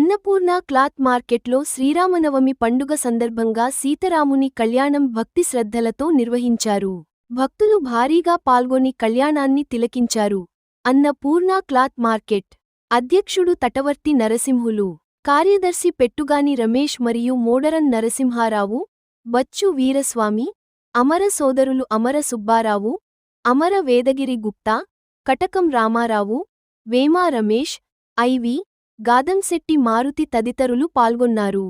Annapurna cloth మార్కెట్లో శ్రీరామనవమి పండుగ సందర్భంగా సీతారాముని కళ్యాణం భక్తి శ్రద్ధలతో నిర్వహించారు. భక్తులు భారీగా పాల్గొని కళ్యాణాన్ని తిలకించారు. అన్నపూర్ణ క్లాత్ మార్కెట్ అధ్యక్షుడు తటవర్తి నరసింహులు కార్యదర్శి పెట్టుగాని రమేష్ మరియు మోడరన్ నరసింహారావు బచ్చు వీరస్వామి అమర సోదరులు అమర సుబ్బారావు అమర వేదగిరి గుప్తా కటకం రామారావు వేమా రమేష్ ఐవి గాదంశెట్టి మారుతి తదితరులు పాల్గొన్నారు.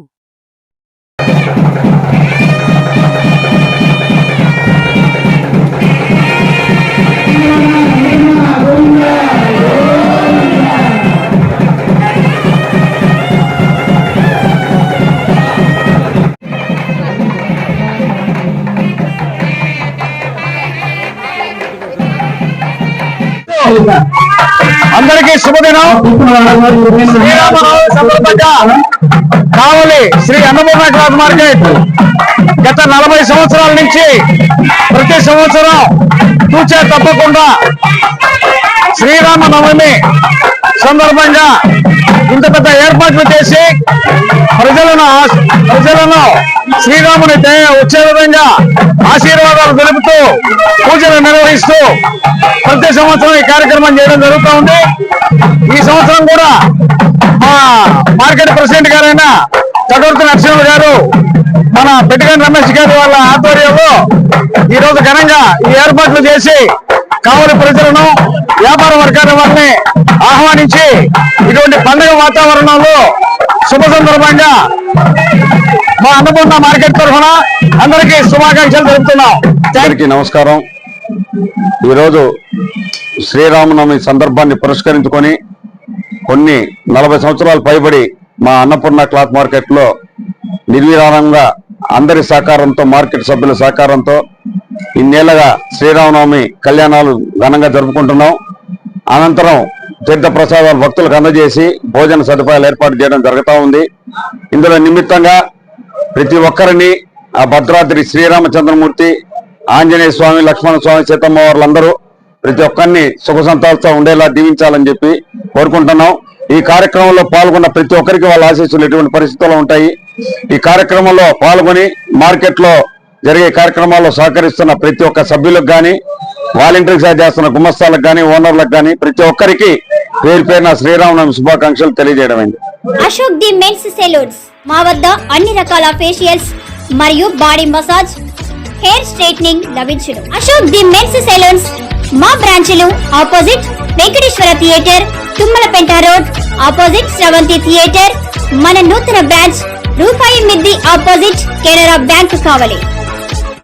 అందరికీ శుభదినం. శ్రీరామనవమి సందర్భంగా కావలి శ్రీ అన్నపూర్ణ క్లాత్ మార్కెట్ గత నలభై సంవత్సరాల నుంచి ప్రతి సంవత్సరం తూచే తప్పకుండా శ్రీరామనవమి సందర్భంగా ఇంత పెద్ద ఏర్పాట్లు చేసి ప్రజలను ప్రజలను శ్రీరాముని దయ వచ్చే విధంగా ఆశీర్వాదాలు తెలుపుతూ పూజలు నిర్వహిస్తూ ప్రతి సంవత్సరం ఈ కార్యక్రమం చేయడం జరుగుతూ ఉంది. ఈ సంవత్సరం కూడా మా మార్కెట్ ప్రెసిడెంట్ గారైన చక్రవర్తి నరసింహ గారు మన పెట్టుగని రమేష్ గారి వాళ్ళ ఆధ్వర్యంలో ఈ రోజు ఘనంగా ఈ ఏర్పాట్లు చేసి కావలి ప్రజలను వ్యాపార వర్గాల వారిని ఆహ్వానించి ఇటువంటి పండుగ వాతావరణంలో శుభ సందర్భంగా మా అన్నపూర్ణ మార్కెట్ తరఫున అందరికీ శుభాకాంక్షలు తెలుపుతున్నాం. అందరికీ నమస్కారం. ఈరోజు శ్రీరామనవమి సందర్భాన్ని పురస్కరించుకొని కొన్ని నలభై సంవత్సరాలు పైబడి మా అన్నపూర్ణ క్లాత్ మార్కెట్లో నిర్విరామంగా అందరి సహకారంతో మార్కెట్ సభ్యుల సహకారంతో ఇన్నేళ్ళగా శ్రీరామనవమి కళ్యాణాలు ఘనంగా జరుపుకుంటున్నాం. అనంతరం తీర్థ ప్రసాదాలు భక్తులకు అందజేసి భోజన సదుపాయాలు ఏర్పాటు చేయడం జరుగుతూ ఉంది. ఇందులో నిమిత్తంగా ప్రతి ఒక్కరిని ఆ భద్రాద్రి శ్రీరామచంద్రమూర్తి ఆంజనేయ స్వామి లక్ష్మణ స్వామి సీతమ్మ వారులందరూ ప్రతి ఒక్కరిని సుఖ సంతాలతో ఉండేలా దీవించాలని చెప్పి కోరుకుంటున్నాం. ఈ కార్యక్రమంలో పాల్గొన్న ప్రతి ఒక్కరికి వాళ్ళ ఆశీస్సులు ఎటువంటి పరిస్థితుల్లో ఉంటాయి. ఈ కార్యక్రమంలో పాల్గొని మార్కెట్లో జరిగే కార్యక్రమాల్లో సహకరిస్తున్న ప్రతి ఒక్క సభ్యులకు కానీ వాలంటీర్ చేస్తున్న గుమస్తాలకు కానీ ఓనర్లకు కానీ ప్రతి ఒక్కరికి పేరు పేరున శ్రీరామనవమి శుభాకాంక్షలు తెలియజేయడమైంది. Ashok the men's salons. మా వద్ద అన్ని రకాల ఫేషియల్స్ మరియు బాడీ మసాజ్ హెయిర్ స్ట్రైట్నింగ్ లభించును. Ashok the men's salons. మా బ్రాంచ్లు opposite Venkateswara theatre Tummalapenta road opposite Sravanthi theatre. మన నూతన బ్రాంచ్ రూపాయి మిద్ది ఆపోజిట్ కెనరా బ్యాంక్ కావాలి.